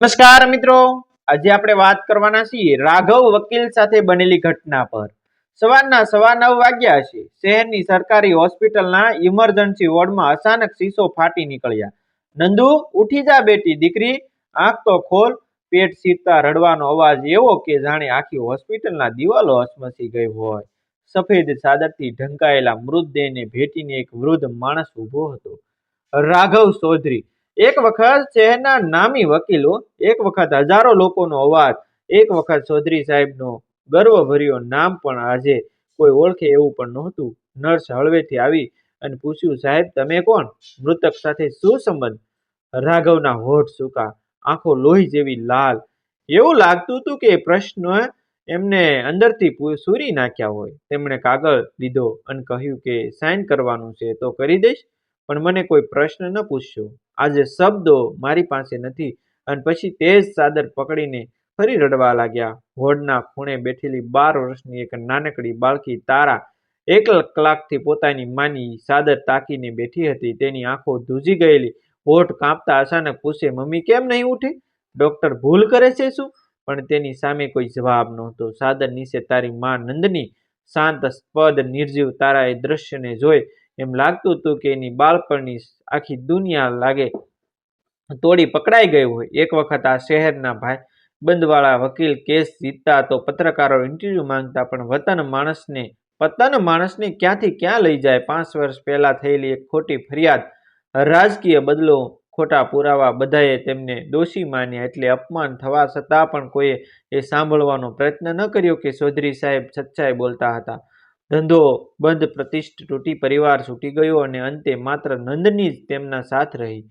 નમસ્કાર મિત્રો. આજે આપણે વાત કરવાના છીએ રાઘવ વકીલ સાથે બનેલી ઘટના પર. સવારના સવા નવ વાગ્યા છે. શહેરની સરકારી હોસ્પિટલના ઇમરજન્સી વોર્ડમાં અચાનક શીશો ફાટી નીકળ્યા. નંદુ, ઉઠી જા બેટી, દીકરી, આંખ તો ખોલ. પેટ સીરતા રડવાનો અવાજ એવો કે જાણે આખી હોસ્પિટલના દિવાલો હસમસી ગઈ હોય. સફેદ ચાદરથી ઢંકાયેલા મૃતદેહને ભેટીને એક વૃદ્ધ માણસ ઊભો હતો. રાઘવ ચૌધરી એક વખત શહેરના નામી વકીલો એક વખત હજારો લોકોનો અવાજ, એક વખત ચૌધરી સાહેબનો ગર્વભર્યો નામ પણ આજે કોઈ ઓળખે એવું પણ નહોતું. નર્સ હળવેથી આવી અને પૂછ્યું, સાહેબ, તમે કોણ? મૃતક સાથે શું સંબંધ? રાઘવના હોઠ સૂકા, આંખો લોહી જેવી લાલ. એવું લાગતું હતું કે પ્રશ્ન એમને અંદરથી સૂરી નાખ્યા હોય. તેમણે કાગળ લીધો અને કહ્યું કે સાઇન કરવાનું છે તો કરી દઈશ, પણ મને કોઈ પ્રશ્ન ન પૂછશો આજે શબ્દો મારી પાસે નથી. અને પછી તે જ ચાદર પકડીને ફરી રડવા લાગ્યા. હોડના ખૂણે બેઠેલી બાર વર્ષની એક નાનકડી બાળકી તારા એક કલાકથી પોતાની માની ચાદર તાકીને બેઠી હતી. તેની આંખો ધૂજી ગયેલી. હોઠ કાંપતા અચાનક પૂછે, મમ્મી, કેમ નહીં ઉઠી? ડોક્ટર ભૂલ કરે છે શું? પણ તેની સામે કોઈ જવાબ નહોતો. સાદર નીચે તારી માં નંદની શાંત, સ્પદ, નિર્જીવ તારા એ દ્રશ્યને જોઈ એમ લાગતું હતું કે એની બાળપણની આખી દુનિયા લાગે. તોડી પકડાઈ ગઈ હોય. એક વખત આ શહેરના ભાઈ બંધવાળા વકીલ કેસ જીતતા તો પત્રકારો ઇન્ટરવ્યૂ માંગતા, પણ વતન માણસને પતન માણસને ક્યાંથી ક્યાં લઈ જાય? પાંચ વર્ષ પહેલા થયેલી એક ખોટી ફરિયાદ. રાજકીય બદલો ખોટા પુરાવા બધાએ તેમને દોષી માન્યા એટલે અપમાન થવા છતાં પણ કોઈએ એ સાંભળવાનો પ્રયત્ન ન કર્યો કે ચૌધરી સાહેબ સચ્ચાઈ બોલતા હતા. ધંધો બંધ પ્રતિષ્ઠ તૂટી પરિવાર છૂટી ગયો અને અંતે માત્ર નંદની જ તેમના સાથ રહી.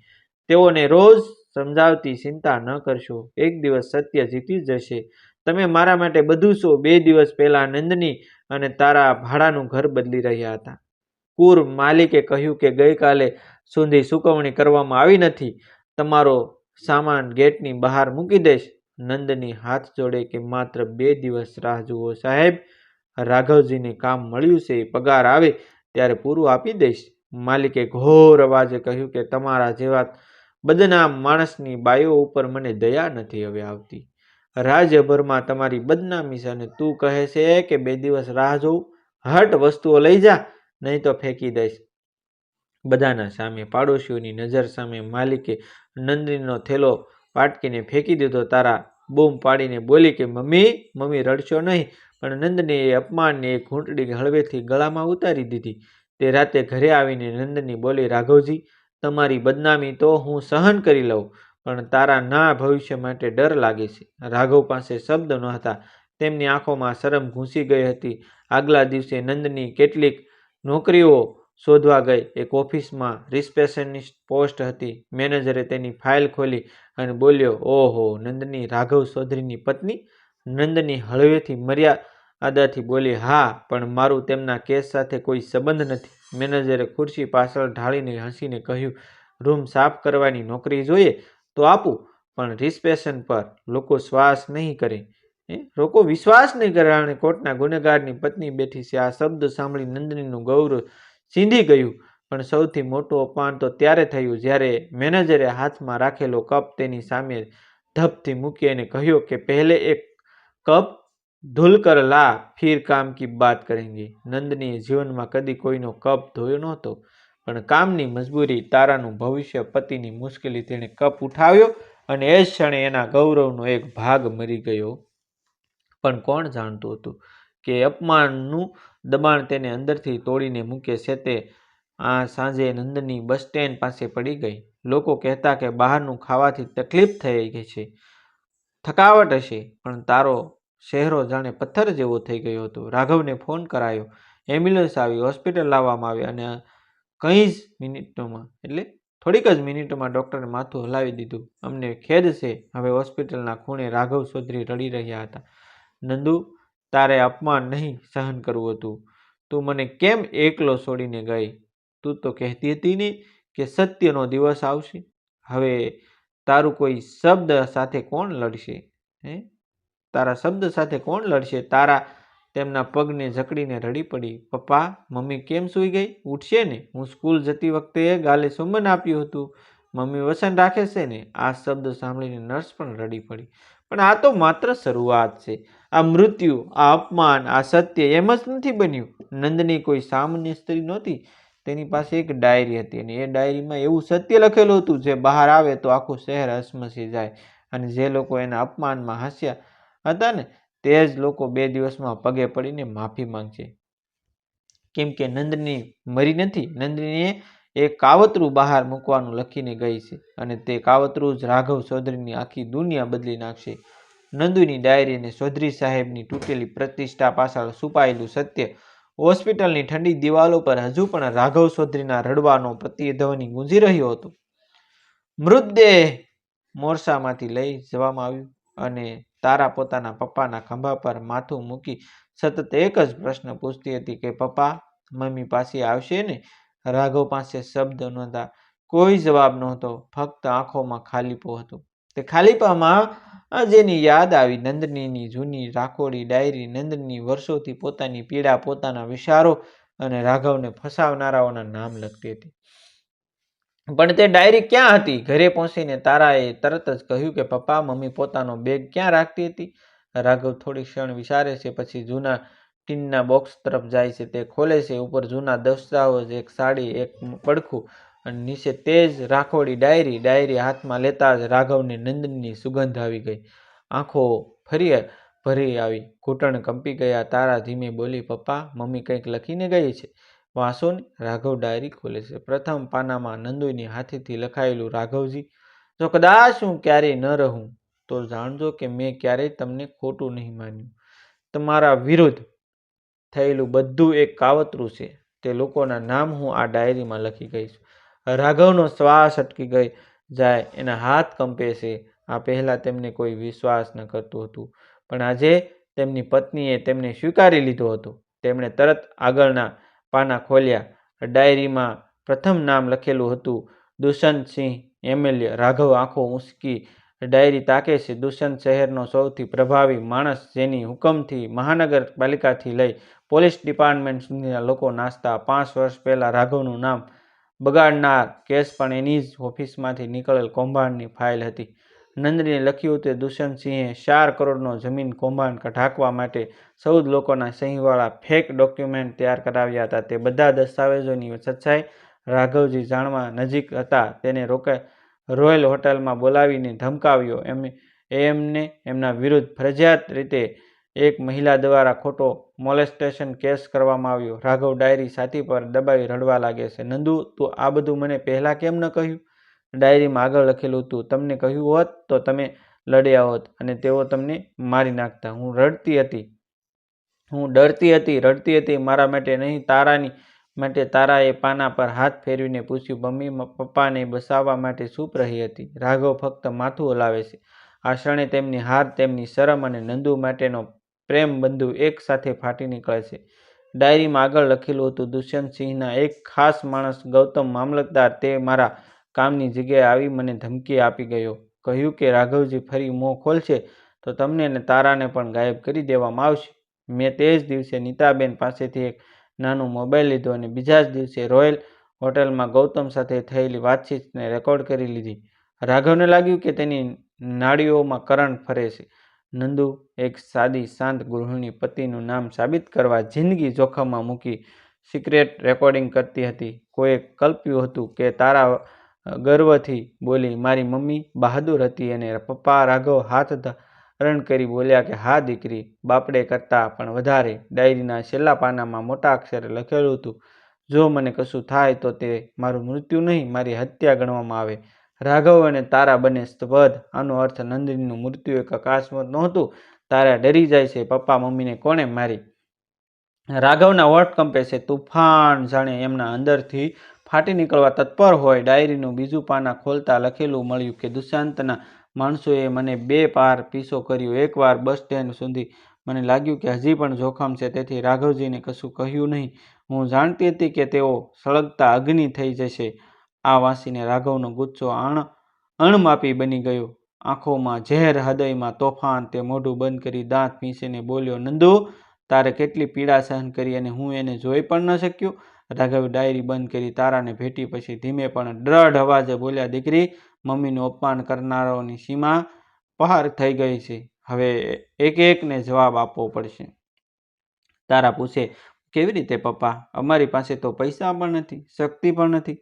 તેઓને રોજ સમજાવતી ચિંતા ન કરશો. એક દિવસ સત્ય જીતી જશે. તમે મારા માટે બધું છો. બે દિવસ પહેલા નંદની અને તારા ભાડાનું ઘર બદલી રહ્યા હતા. કુર માલિકે કહ્યું કે ગઈકાલે સુધી ચૂકવણી કરવામાં આવી નથી. તમારો સામાન ગેટની બહાર મૂકી દઈશ. નંદની હાથ જોડે કે માત્ર બે દિવસ રાહ જુઓ સાહેબ. રાઘવજીને કામ મળ્યું છે પગાર આવે ત્યારે પૂરું આપી દઈશ. માલિકે ઘોર અવાજે કહ્યું કે તમારા જેવા બદનામ માણસની બાઈઓ ઉપર મને દયા નથી હવે આવતી. રાજ્યભરમાં તમારી બદનામી છે અને તું કહે છે કે બે દિવસ રાહ જોઉં? હટ, વસ્તુઓ લઈ જા, નહીં તો ફેંકી દઈશ. બધાના સામે પાડોશીઓની નજર સામે માલિકે નંદનીનો થેલો પાટકીને ફેંકી દીધો. તારા બૂમ પાડીને બોલી કે, મમ્મી મમ્મી રડશો નહીં. પણ નંદનીએ અપમાનને એક ઘૂંટડી હળવેથી ગળામાં ઉતારી દીધી. તે રાતે ઘરે આવીને નંદની બોલી, રાઘવજી, તમારી બદનામી તો હું સહન કરી લઉં, પણ તારા ના ભવિષ્ય માટે ડર લાગે છે. રાઘવ પાસે શબ્દ ન હતા તેમની આંખોમાં શરમ ઘૂંસી ગઈ હતી. આગલા દિવસે નંદની કેટલીક નોકરીઓ શોધવા ગઈ. એક ઓફિસમાં રિસેપ્શનિસ્ટ પોસ્ટ હતી. મેનેજરે તેની ફાઇલ ખોલી અને બોલ્યો, ઓહો, નંદની, રાઘવ ચૌધરીની પત્ની? નંદની હળવેથી મર્યાદાથી બોલી, હા, પણ મારું તેમના કેસ સાથે કોઈ સંબંધ નથી. મેનેજરે ખુરશી પાછળ ઢાળીને હસીને કહ્યું, રૂમ સાફ કરવાની નોકરી જોઈએ તો આપું, પણ રિસ્પેશન પર લોકો શ્વાસ નહીં કરે. એ લોકો વિશ્વાસ નહીં કરે? અને કોર્ટના ગુનેગારની પત્ની બેઠી છે. આ શબ્દ સાંભળી નંદનીનું ગૌરવ ચીંધી ગયું, પણ સૌથી મોટું અપમાન તો ત્યારે થયું જ્યારે મેનેજરે હાથમાં રાખેલો કપ તેની સામે ધપથી મૂકી અને કહ્યું કે, પહેલે એક કપ ધુલ કર લા ફિર કામ કી બાત કરેંગે. નંદનીએ જીવનમાં કદી કોઈનો કપ ધોયો નહોતો, પણ કામની મજબૂરી, તારાનું ભવિષ્ય, પતિની મુશ્કેલી તેણે કપ ઉઠાવ્યો અને એ જ ક્ષણે એના ગૌરવનો એક ભાગ મરી ગયો. પણ કોણ જાણતું હતું કે અપમાનનું દબાણ તેને અંદરથી તોડીને મૂકે છે તે આ સાંજે નંદની બસ સ્ટેન્ડ પાસે પડી ગઈ. લોકો કહેતા કે બહારનું ખાવાથી તકલીફ થઈ ગઈ છે. થકાવટ હશે, પણ તારો ચહેરો જાણે પથ્થર જેવો થઈ ગયો હતો. રાઘવને ફોન કરાયો. એમ્બ્યુલન્સ આવી, હોસ્પિટલ લાવવામાં આવી અને કંઈ જ મિનિટોમાં, એટલે થોડીક જ મિનિટોમાં ડૉક્ટરે માથું હલાવી દીધું. અમને ખેદ છે, હવે હોસ્પિટલના ખૂણે રાઘવ ચૌધરી રડી રહ્યા હતા. નંદુ, તારે અપમાન નહીં સહન કરવું હતું. તું મને કેમ એકલો છોડીને ગઈ? તું તો કહેતી હતી ને કે સત્યનો દિવસ આવશે. હવે તારું કોઈ શબ્દ સાથે કોણ લડશે? હે? તારા શબ્દ સાથે કોણ લડશે? તારા તેમના પગને જકડીને રડી પડી. પપ્પા, મમ્મી કેમ સૂઈ ગઈ? ઉઠશે ને? હું સ્કૂલ જતી વખતે ગાલે સુમન આપ્યું હતું. મમ્મી વસન રાખે છે ને? આ શબ્દ સાંભળીને નર્સ પણ રડી પડી. પણ આ તો માત્ર શરૂઆત છે. આ મૃત્યુ, આ અપમાન, આ સત્ય એમ જ નથી બન્યું. નંદની કોઈ સામાન્ય સ્ત્રી નહોતી. તેની પાસે એક ડાયરી હતી અને એ ડાયરીમાં એવું સત્ય લખેલું હતું, જે બહાર આવે તો આખું શહેર હસમસી જાય. અને જે લોકો એના અપમાનમાં હસ્યા હતા ને, તે જ લોકો બે દિવસમાં પગે પડીને માફી માંગશે. કેમ કે નંદની મરી નથી, નંદનીએ એ કાવતરું બહાર મૂકવાનું લખીને ગઈ છે અને તે કાવતરું જ રાઘવ ચૌધરીની આખી દુનિયા બદલી નાખશે. નંદુની ડાયરી અને ચૌધરી સાહેબની તૂટેલી પ્રતિષ્ઠા પાછળ છુપાયેલું સત્ય હોસ્પિટલની ઠંડી દિવાલો પર હજુ પણ રાઘવ ચૌધરીના રડવાનો પ્રતિધ્વનિ ગુંજી રહ્યો હતો. મૃતદેહ મોરસામાંથી લઈ જવામાં આવ્યું અને તારા પોતાના પપ્પાના ખંભા પર માથું મૂકી સતત એક જ પ્રશ્ન પૂછતી હતી કે, પપ્પા, મમ્મી પાસે આવશે ને? રાઘવ પાસે શબ્દ નહોતા. કોઈ જવાબ નહોતો. ફક્ત આંખોમાં ખાલીપો હતો. તે ખાલીપામાં જેની યાદ આવી નંદનીની જૂની રાખોડી ડાયરી નંદનની વર્ષોથી પોતાની પીડા, પોતાના વિચારો અને રાઘવને ફસાવનારાઓના નામ લખતી હતી. પણ તે ડાયરી ક્યાં હતી? ઘરે પહોંચીને તારાએ તરત જ કહ્યું કે, પપ્પા, મમ્મી પોતાનો બેગ ક્યાં રાખતી હતી? રાઘવ થોડી ક્ષણ વિચારે છે, પછી જૂના ટીનના બોક્સ તરફ જાય છે. તે ખોલે છે, ઉપર જૂના દસ્તાવેજ, એક સાડી, એક પડખું અને નીચે તે જ રાખોડી ડાયરી ડાયરી હાથમાં લેતા જ રાઘવને નંદનની સુગંધ આવી ગઈ. આંખો ફરી ભરી આવી. ઘૂંટણ કંપી ગયા. તારા ધીમે બોલી, પપ્પા, મમ્મી કંઈક લખીને ગઈ છે? વાંસોને રાઘવ ડાયરી ખોલે છે. પ્રથમ પાનામાં નંદુની હાથેથી લખાયેલું, રાઘવજી, જો કદાચ હું ક્યારેય ન રહું, તો જાણજો કે મેં ક્યારેય તમને ખોટું નહીં માન્યું. તમારા વિરુદ્ધ થયેલું બધું એક કાવતરું છે. તે લોકોના નામ હું આ ડાયરીમાં લખી ગઈશ. રાઘવનો શ્વાસ અટકી ગઈ. જાય, એના હાથ કંપે છે. આ પહેલાં તેમને કોઈ વિશ્વાસ ન કરતું હતું. પણ આજે તેમની પત્નીએ તેમને સ્વીકારી લીધો હતો. તેમણે તરત આગળના પાના ખોલ્યા. ડાયરીમાં પ્રથમ નામ લખેલું હતું, દુષ્યંતસિંહ એમએલએ રાઘવ આંખો ઊંચકી. ડાયરી તાકે છે, દુષ્યંત શહેરનો સૌથી પ્રભાવી માણસ જેની હુકમથી મહાનગરપાલિકાથી લઈ પોલીસ ડિપાર્ટમેન્ટ સુધીના લોકો નાસ્તા. પાંચ વર્ષ પહેલાં રાઘવનું નામ બગાડનાર કેસ પણ એની જ ઓફિસમાંથી નીકળેલ કૌભાંડની ફાઇલ હતી. નંદનીએ લખ્યું તે દુષ્યંતસિંહે ચાર કરોડનો જમીન કૌભાંડ ઢાંકવા માટે ચૌદ લોકોના સહીવાળા ફેક ડોક્યુમેન્ટ તૈયાર કરાવ્યા હતા. તે બધા દસ્તાવેજોની સચ્ચાઈ રાઘવજી જાણવા નજીક હતા. તેને રોકાય રોયલ હોટલમાં બોલાવીને ધમકાવ્યો. એમ એમને એમના વિરુદ્ધ ફરજિયાત રીતે એક મહિલા દ્વારા ખોટો મોલેસ્ટેશન કેસ કરવામાં આવ્યો. રાઘવ ડાયરી છાતી પર દબાવી રડવા લાગે છે. નંદુ, તું આ બધું મને પહેલાં કેમ ન કહ્યું? ડાયરીમાં આગળ લખેલું હતું, તમને કહ્યું હોત તો તમે લડ્યા હોત અને તેઓ તમને મારી નાખતા. હું રડતી હતી. હું ડરતી હતી, રડતી હતી. મારા માટે નહીં, તારાની માટે તારાએ પાના પર હાથ ફેરવીને પૂછ્યું, મમ્મી પપ્પાને બસાવવા માટે ચૂપ રહી હતી? રાઘવ ફક્ત માથું હલાવે છે. આ ક્ષણે તેમની હાર, તેમની શરમ અને નંદુ માટેનો પ્રેમ બંધુ એક સાથે ફાટી નીકળે છે. ડાયરીમાં આગળ લખેલું હતું દુષ્યંતસિંહના એક ખાસ માણસ ગૌતમ મામલતદાર તે મારા કામની જગ્યાએ આવી મને ધમકી આપી ગયો. કહ્યું કે, રાઘવજી ફરી મોં ખોલશે તો તમને અને તારાને પણ ગાયબ કરી દેવામાં આવશે. મેં તે જ દિવસે નીતાબેન પાસેથી એક નાનો મોબાઈલ લીધો અને બીજા જ દિવસે રોયલ હોટલમાં ગૌતમ સાથે થયેલી વાતચીતને રેકોર્ડ કરી લીધી. રાઘવને લાગ્યું કે તેની નાડીઓમાં કરંટ ફરે છે. નંદુ એક સાદી શાંત ગૃહિણી પતિનું નામ સાબિત કરવા જિંદગી જોખમમાં મૂકી સિક્રેટ રેકોર્ડિંગ કરતી હતી. કોઈએ કલ્પ્યું હતું કે તારા ગર્વથી બોલી, મારી મમ્મી બહાદુર હતી અને પપ્પા રાઘવ હાથ ધરણ કરી બોલ્યા કે, હા, દીકરી, બાપડે કરતાં પણ વધારે. ડાયરીના છેલ્લા પાનામાં મોટા અક્ષરે લખેલું હતું, જો મને કશું થાય તો તે મારું મૃત્યુ નહીં, મારી હત્યા ગણવામાં આવે. રાઘવ અને તારા બને સ્તબદ્ધ આનો અર્થ નંદિનીનું મૃત્યુ એક અકસ્માત નહોતું. તારા ડરી જાય છે પપ્પા મમ્મીને કોણે મારી? રાઘવના વર્ટ કંપે છે તુફાન જાણે એમના અંદરથી ફાટી નીકળવા તત્પર હોય. ડાયરીનું બીજું પાના ખોલતા લખેલું મળ્યું કે, દુષ્યંતના માણસોએ મને બે પાર પીસો કર્યો. એકવાર બસ સ્ટેન્ડ સુધી મને લાગ્યું કે હજી પણ જોખમ છે. તેથી રાઘવજીને કશું કહ્યું નહીં. હું જાણતી હતી કે તેઓ સળગતા અગ્નિ થઈ જશે. આ વાંસીને રાઘવનો ગુચ્છો અણ અણમાપી બની ગયો. આંખોમાં ઝેર, હૃદયમાં તોફાન, તે મોઢું બંધ કરી દાંત પીસીને બોલ્યો, નંદુ, તારે કેટલી પીડા સહન કરી અને હું એને જોઈ પણ ન શક્યો? રાઘવે ડાયરી બંધ કરી તારાને ભેટી પછી ધીમે પણ દ્રઢ અવાજે બોલ્યા, દીકરી, મમ્મીનું અપમાન કરનારાઓની સીમા પહાર થઈ ગઈ છે. હવે એક એકને જવાબ આપવો પડશે. તારા પૂછે, કેવી રીતે પપ્પા? અમારી પાસે તો પૈસા પણ નથી, શક્તિ પણ નથી.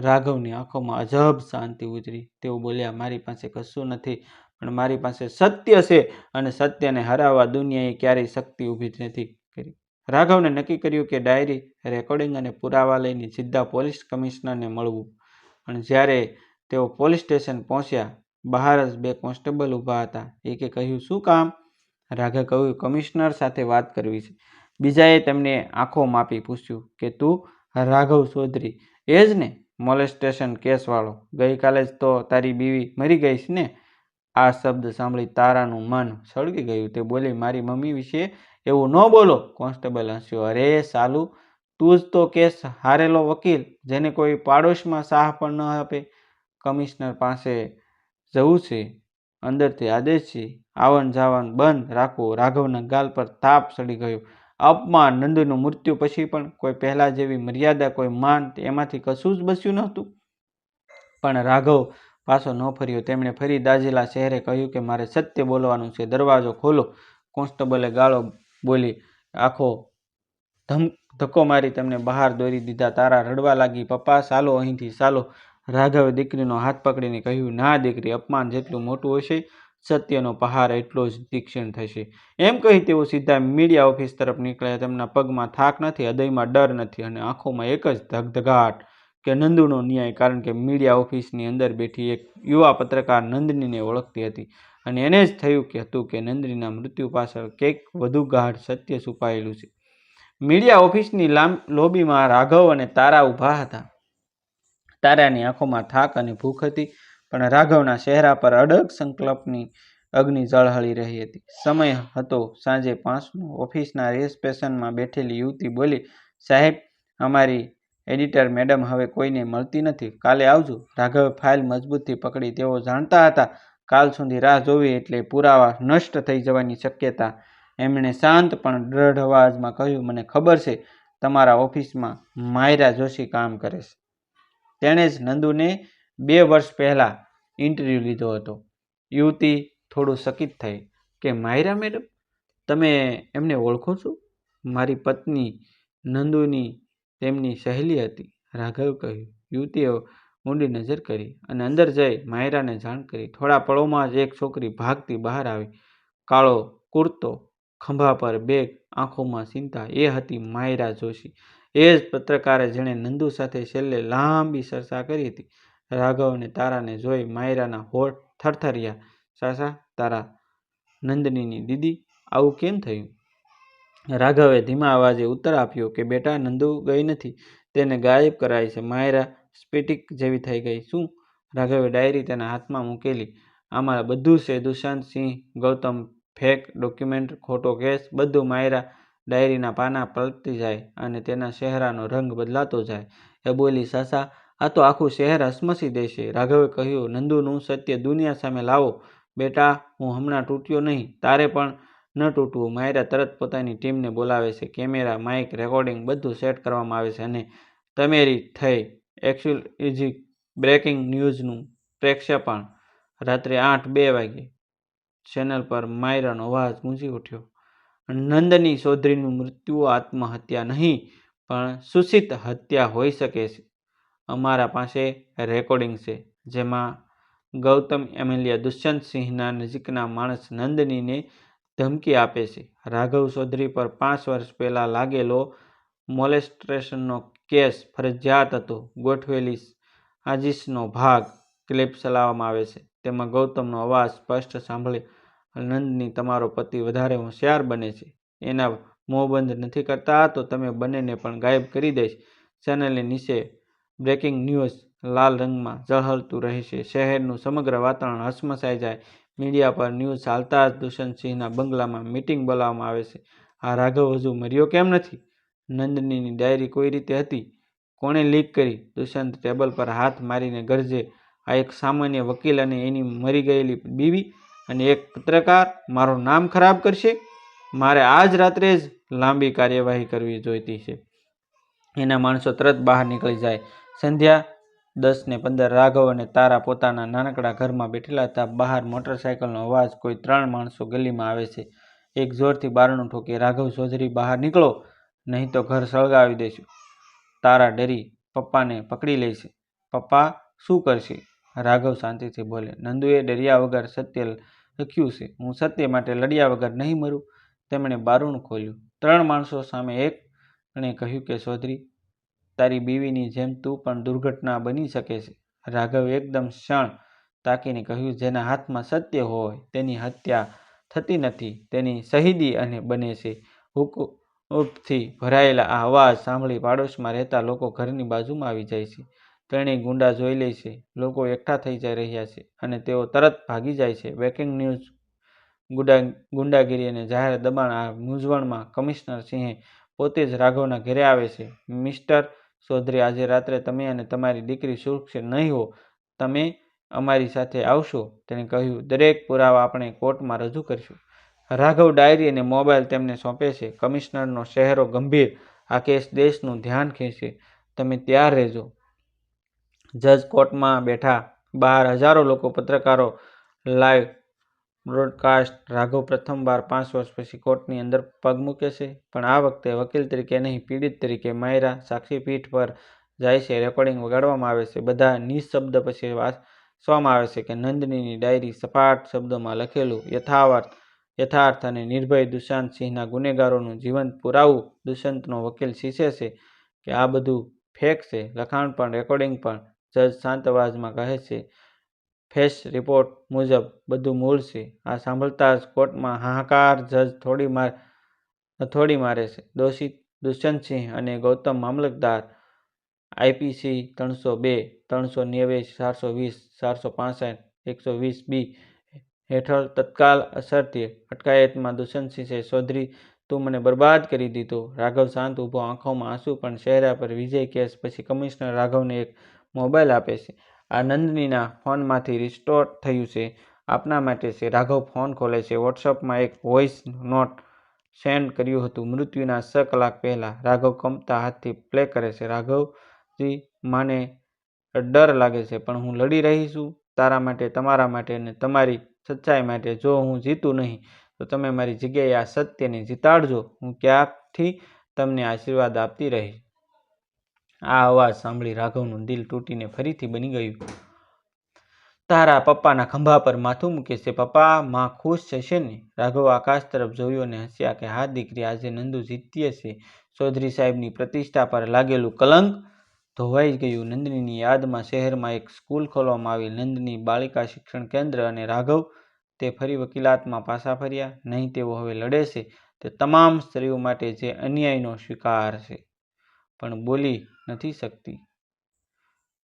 રાઘવની આંખોમાં અજબ શાંતિ ઉતરી તેઓ બોલ્યા, મારી પાસે કશું નથી, પણ મારી પાસે સત્ય છે અને સત્યને હરાવવા દુનિયાએ ક્યારેય શક્તિ ઊભી નથી કરી. રાઘવને નક્કી કર્યું કે ડાયરી, રેકોર્ડિંગ અને પુરાવા લઈને સીધા પોલીસ કમિશનરને મળવું. પણ જ્યારે તેઓ પોલીસ સ્ટેશન પહોંચ્યા, બહાર જ બે કોન્સ્ટેબલ ઊભા હતા. એકે કહ્યું, શું કામ? રાઘવ કહ્યું, કમિશનર સાથે વાત કરવી છે. બીજાએ તેમને આંખો માપી પૂછ્યું કે, તું રાઘવ ચૌધરી, એ જ ને? મોલેસ્ટેશન કેસવાળો. ગઈકાલે જ તો તારી બીવી મરી ગઈ છે ને? આ શબ્દ સાંભળી તારાનું મન સળગી ગયું. તે બોલી, મારી મમ્મી વિશે એવું ન બોલો, કોન્સ્ટેબલ હસ્યો. અરે સાલુ, તું જ તો કેસ હારેલો વકીલ, જેને કોઈ પાડોશમાં સાહ પણ ન આપે. કમિશનર પાસે જવું છે, અંદરથી આદેશ છે. આવન જાવન બંધ રાખવું રાઘવના ગાલ પર તાપ સડી ગયો. અપમાન, નંદુનું મૃત્યુ પછી પણ કોઈ પહેલાં જેવી મર્યાદા, કોઈ માન એમાંથી કશું જ બસ્યું નહોતું. પણ રાઘવ પાછો ન ફર્યો. તેમણે ફરી દાઝેલા શહેરે કહ્યું કે, મારે સત્ય બોલવાનું છે. દરવાજો ખોલો. કોન્સ્ટેબલે ગાળો બોલી, આખો ધમ, ધક્કો મારી તેમને બહાર દોરી દીધા. તારા રડવા લાગી. પપ્પા, ચાલો અહીંથી, ચાલો. રાઘવે દીકરીનો હાથ પકડીને કહ્યું, ના દીકરી, અપમાન જેટલું મોટું હશે સત્યનો પહાર એટલો જ તીક્ષ્ણ થશે. એમ કહી તેઓ સીધા મીડિયા ઓફિસ તરફ નીકળ્યા. તેમના પગમાં થાક નથી, હૃદયમાં ડર નથી અને આંખોમાં એક જ ધગધગાટ કે નંદુનો ન્યાય, કારણ કે મીડિયા ઓફિસની અંદર બેઠી એક યુવા પત્રકાર નંદનીને ઓળખતી હતી અને એને જ થયું કે હતું કે નંદનીના મૃત્યુ પાછળ કંઈક વધુ ગાઢ સત્ય છુપાયેલું છે. મીડિયા ઓફિસની લાંબ લોબીમાં રાઘવ અને તારા ઊભા હતા. તારાની આંખોમાં થાક અને ભૂખ હતી. પણ રાઘવના ચહેરા પર અડગ સંકલ્પની અગ્નિ ઝળહળી રહી હતી. સમય હતો સાંજે પાંચનો. ઓફિસના રિસેપ્શનમાં બેઠેલી યુવતી બોલી, સાહેબ, અમારી એડિટર મેડમ હવે કોઈને મળતી નથી. કાલે આવજો. રાઘવે ફાઇલ મજબૂતથી પકડી. તેઓ જાણતા હતા, કાલ સુધી રાહ જોવી એટલે પુરાવા નષ્ટ થઈ જવાની શક્યતા. એમણે શાંત પણ દ્રઢ અવાજમાં કહ્યું, મને ખબર છે, તમારા ઓફિસમાં માયરા જોશી કામ કરે છે. તેણે જ નંદુને બે વર્ષ પહેલાં ઇન્ટરવ્યૂ લીધો હતો. યુવતી થોડું ચકિત થઈ. કે માયરા મેડમ, તમે એમને ઓળખો છો? મારી પત્ની નંદુની તેમની સહેલી હતી. રાઘવ કહ્યું. યુવતીએ ઊંડી નજર કરી અને અંદર જઈ માયરાને જાણ કરી. થોડા પળોમાં જ એક છોકરી ભાગતી બહાર આવી. કાળો કુર્તો, ખંભા પર બેગ આંખોમાં ચિંતા. એ હતી માયરા જોશી. એ જ પત્રકારે જેણે નંદુ સાથે છેલ્લે લાંબી ચર્ચા કરી હતી. રાઘવ અને તારાને જોઈ માયરાના હોઠ થરથર્યા, સાસા, તારા નંદનીની દીદી, આવું કેમ થયું? રાઘવે ધીમા અવાજે ઉત્તર આપ્યો કે, બેટા, નંદુ ગઈ નથી, તેને ગાયબ કરાઈ છે, માયરા સ્ફટિક જેવી થઈ ગઈ, શું? રાઘવે ડાયરી તેના હાથમાં મૂકેલી, આમાં બધું છે, દુષ્યંત સિંહ, ગૌતમ ફેક ડોક્યુમેન્ટ, ખોટો કેસ, બધું માયરા ડાયરીના પાના પલટતી જાય અને તેના ચહેરાનો રંગ બદલાતો જાય. એ બોલી, સાસા આ તો આખું શહેર હસમસી દેશે. રાઘવે કહ્યું, નંદુનું સત્ય દુનિયા સામે લાવો. બેટા, હું હમણાં તૂટ્યો નહીં. તારે પણ ન તૂટવું. માયરા તરત પોતાની ટીમને બોલાવે છે. કેમેરા, માઇક, રેકોર્ડિંગ બધું સેટ કરવામાં આવે છે અને તમેરી થઈ. એક્ચ્યુઅલ બ્રેકિંગ ન્યૂઝનું પ્રેક્ષેપણ. રાત્રે આઠ બે વાગે ચેનલ પર માયરાનો અવાજ ગુંજી ઉઠ્યો. નંદની ચૌધરીનું મૃત્યુ, આત્મહત્યા નહીં, પણ સૂચિત હત્યા હોઈ શકે છે. અમારા પાસે રેકોર્ડિંગ છે, જેમાં ગૌતમ એમએલએ દુષ્યંત સિંહના નજીકના માણસ નંદનીને ધમકી આપે છે. રાઘવ ચૌધરી પર પાંચ વર્ષ પહેલાં લાગેલો મોલેસ્ટ્રેશનનો કેસ ફરજિયાત હતો. ગોઠવેલી આજીશનો ભાગ ક્લિપ ચલાવવામાં આવે છે. તેમાં ગૌતમનો અવાજ સ્પષ્ટ સાંભળે નંદની તમારો પતિ વધારે હોશિયાર બને છે. એના મોં બંધ નથી કરતા, તો તમે બંનેને પણ ગાયબ કરી દઈશ. ચેનલની નીચે બ્રેકિંગ ન્યૂઝ લાલ રંગમાં ઝળહળતું રહેશે. શહેરનું સમગ્ર વાતાવરણ હસમસાઈ જાય. મીડિયા પર ન્યૂઝ ચાલતા જ દુષ્યંતસિંહના બંગલામાં મિટિંગ બોલાવવામાં આવે છે. આ રાઘવ હજુ મર્યો કેમ નથી? નંદનીની ડાયરી કોઈ રીતે હતી? કોણે લીક કરી? દુષ્યંત ટેબલ પર હાથ મારીને ગરજે. આ એક સામાન્ય વકીલ અને એની મરી ગયેલી બીવી અને એક પત્રકાર મારું નામ ખરાબ કરશે? મારે આજ રાત્રે જ લાંબી કાર્યવાહી કરવી જોઈતી છે. એના માણસો તરત બહાર નીકળી જાય. સંધ્યા, દસ ને પંદર, રાઘવ અને તારા પોતાના નાનકડા ઘરમાં બેઠેલા હતા. બહાર મોટરસાયકલનો અવાજ કોઈ ત્રણ માણસો ગલીમાં આવે છે. એક જોરથી બારણું ઠોકે, રાઘવ ચૌધરી, બહાર નીકળો, નહીં તો ઘર સળગાવી દઈશું તારા ડરી પપ્પાને પકડી લે છે. પપ્પા, શું કરશે? રાઘવ શાંતિથી બોલે, નંદુએ ડર્યા વગર સત્ય લખ્યું છે. હું સત્ય માટે લડ્યા વગર નહીં મરું. તેમણે બારણું ખોલ્યું. ત્રણ માણસો સામે એક એણે કહ્યું કે, ચૌધરી તારી બીવીની જેમ તું પણ દુર્ઘટના બની શકે છે. રાઘવ એકદમ ક્ષણ તાકીને કહ્યું, જેના હાથમાં સત્ય હોય, તેની હત્યા થતી નથી, તેની શહીદી અને બને છે. હુકથી ભરાયેલા આ અવાજ સાંભળી પાડોશમાં રહેતા લોકો ઘરની બાજુમાં આવી જાય છે. ત્રણેય ગુંડા જોઈ લે છે. લોકો એકઠા થઈ જઈ રહ્યા છે અને તેઓ તરત ભાગી જાય છે. બ્રેકિંગ ન્યૂઝ ગુંડા ગુંડાગીરી અને જાહેર દબાણ. આ મૂંઝવણમાં કમિશનર સિંહે પોતે જ રાઘવના ઘરે આવે છે. મિસ્ટર ચૌધરી આજે રાત્રે તમે અને તમારી દીકરી સુરક્ષિત નહીં હો, તમે અમારી સાથે આવશો, તેણે કહ્યું. દરેક પુરાવા આપણે કોર્ટમાં રજૂ કરીશું. રાઘવ ડાયરી અને મોબાઈલ તેમને સોંપે છે. કમિશનરનો ચહેરો ગંભીર. આ કેસ દેશનું ધ્યાન ખેંચે તમે ત્યાં રહેજો. જજ કોર્ટમાં બેઠા. બહાર હજારો લોકો પત્રકારો લાઈવ બ્રોડકાસ્ટ રાઘવ પ્રથમવાર પાંચ વર્ષ પછી કોર્ટની અંદર પગ મૂકે છે. પણ આ વખતે વકીલ તરીકે નહીં, પીડિત તરીકે માયરા સાક્ષી પીઠ પર જાય છે. રેકોર્ડિંગ વગાડવામાં આવે છે. બધા નિઃશબ્દ પછી વાંચવામાં આવે છે કે નંદનીની ડાયરી સપાટ શબ્દોમાં લખેલું યથાવર્થ યથાર્થ અને નિર્ભય દુષ્યંત સિંહના ગુનેગારોનું જીવંત પુરાવું દુષ્યંતનો વકીલ શીશે છે કે આ બધું ફેક છે લખાણ પણ, રેકોર્ડિંગ પણ જજ શાંત અવાજમાં કહે છે. ફેસ રિપોર્ટ મુજબ બધું મૂળ છે આ સાંભળતા જ કોર્ટમાં હાહાકાર, જજ થોડી માર, થોડી મારે છે. દોષિત દુષ્યંતસિંહ અને ગૌતમ મામલતદાર આઈપીસી ત્રણસો બે, ત્રણસો નેવે ચારસો વીસ, ચારસો પાસઠ, એકસો વીસ બી હેઠળ તત્કાલ અસરથી અટકાયતમાં દુષ્યંતસિંહે ચૌધરી તું મને બરબાદ કરી દીધો. રાઘવ શાંત ઊભો આંખોમાં આંસુ પણ ચહેરા પર વિજય કેસ, પછી કમિશનર રાઘવને એક મોબાઈલ આપે છે. આ નંદનીના ફોનમાંથી રિસ્ટોર થયું છે. આપના માટે છે. રાઘવ ફોન ખોલે છે. વોટ્સઅપમાં એક વોઇસ નોટ સેન્ડ કર્યું હતું. મૃત્યુના છ કલાક પહેલાં રાઘવ કંપતા હાથથી પ્લે કરે છે. રાઘવજી, માને ડર લાગે છે, પણ હું લડી રહી છું. તારા માટે, તમારા માટે અને તમારી સચ્ચાઈ માટે. જો હું જીતું નહીં, તો તમે મારી જગ્યાએ આ સત્યને જીતાડજો. હું ક્યાંકથી તમને આશીર્વાદ આપતી રહીશ. આ અવાજ સાંભળી રાઘવનું દિલ તૂટીને ફરીથી બની ગયું. તારા પપ્પાના ખંભા પર માથું મૂકે છે, પપ્પા, માં ખુશ થશે ને રાઘવ આકાશ તરફ જોયું અને હસ્યા કે હા, દીકરી, આજે નંદુ જીતીએ છે. ચૌધરી સાહેબની પ્રતિષ્ઠા પર લાગેલું કલંક ધોવાઈ ગયું. નંદનીની યાદમાં શહેરમાં એક સ્કૂલ ખોલવામાં આવી. નંદની બાલિકા શિક્ષણ કેન્દ્ર અને રાઘવ તે ફરી વકીલાતમાં પાછા ફર્યા. નહીં, તેઓ હવે લડે છે. તે તમામ સ્ત્રીઓ માટે જે અન્યાયનો સ્વીકાર છે. પણ બોલી નથી શકતી.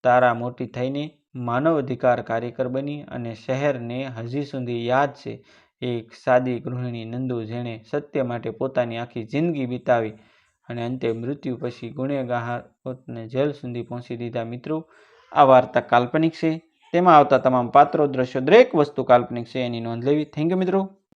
તારા મોટી થઈને માનવ અધિકાર કાર્યકર બની અને શહેરને હજી સુધી યાદ છે. એક સાદી ગૃહિણી નંદુ જેણે સત્ય માટે પોતાની આખી જિંદગી વિતાવી અને અંતે મૃત્યુ પછી ગુનેગારોને જેલ સુધી પહોંચી દીધા. મિત્રો, આ વાર્તા કાલ્પનિક છે. તેમાં આવતા તમામ પાત્રો, દ્રશ્યો દરેક વસ્તુ કાલ્પનિક છે. એની નોંધ લેવી. થેન્ક યુ મિત્રો.